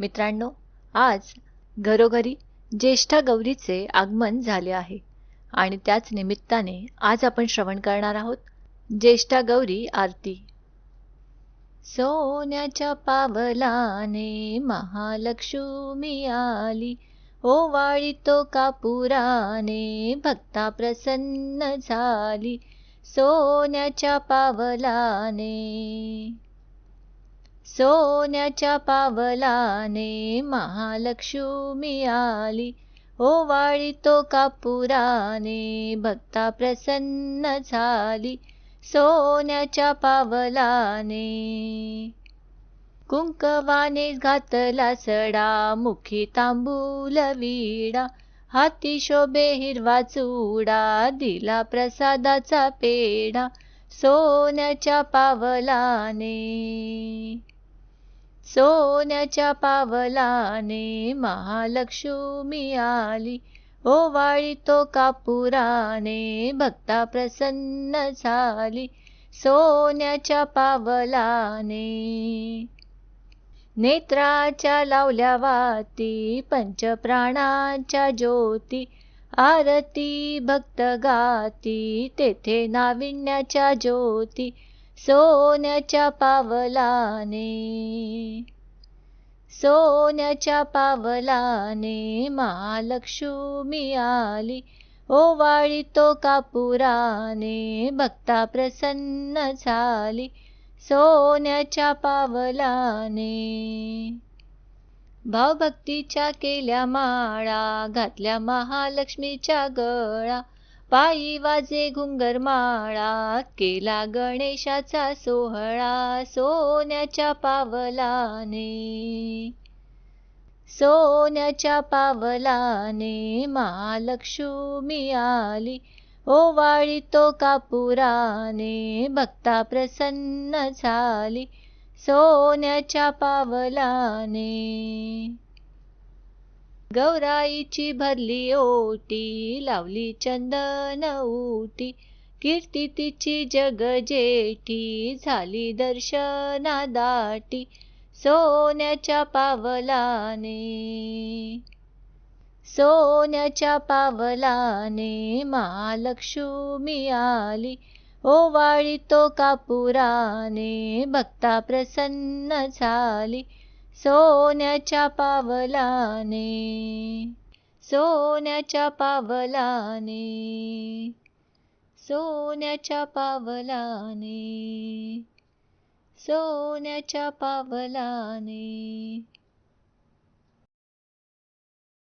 मित्रांनो आज घरोघरी ज्येष्ठा गौरीचे आगमन झाले आहे आणि त्याच निमित्ताने आज आपण श्रवण करणार आहोत ज्येष्ठा गौरी आरती. सोन्याच्या पावलाने महालक्ष्मी आली ओवाळी तो कापुराने भक्ता प्रसन्न झाली सोन्याच्या पावलाने सोन्याच्या पावलाने महालक्ष्मी आली. ओवाळी तो कापुराने भक्ता प्रसन्न झाली. सोन्याच्या पावलाने कुंकवाने घातला सडा मुखी तांबूल विडा. हाती शोभे हिरवा चुडा दिला प्रसादाचा पेढा. सोन्याच्या पावलाने सोन्याच्या पावलाने महालक्ष्मी आली. ओवाळी तो कापुराने भक्ता प्रसन्न झाली. सोन्याच्या पावलाने नेत्राच्या लावल्या वाती पंचप्राणाच्या ज्योती. आरती भक्त गाती तेथे नाविन्याच्या ज्योती. सोन्याच्या पावलाने सोन्याच्या पावलाने महालक्ष्मी आली. ओवाळी तो कापुराने भक्ता प्रसन्न झाली. सोन्याच्या पावलाने भावभक्तीच्या केल्या माळा घातल्या महालक्ष्मीच्या गळा. पायी वाजे घुंगरमाळा केला गणेशाचा सोहळा सोन्याच्या पावलाने. सोन्याच्या पावलाने महालक्ष्मी आली हो ओवाळी तो कापुराने भक्ता प्रसन्न झाली सोन्याच्या पावलाने. गौराईची भरली ओटी लावली चंदन ओटी कीर्ती तिची जग जेठी झाली दर्शना दाटी सोन्याच्या पावलाने सोन्याच्या पावलाने महालक्ष्मी आली. ओवाळी तो कापुराने भक्ता प्रसन्न झाली. सोन्याच्या पावलाने सोन्याच्या पावलाने सोन्याच्या पावलाने सोन्याच्या पावलाने.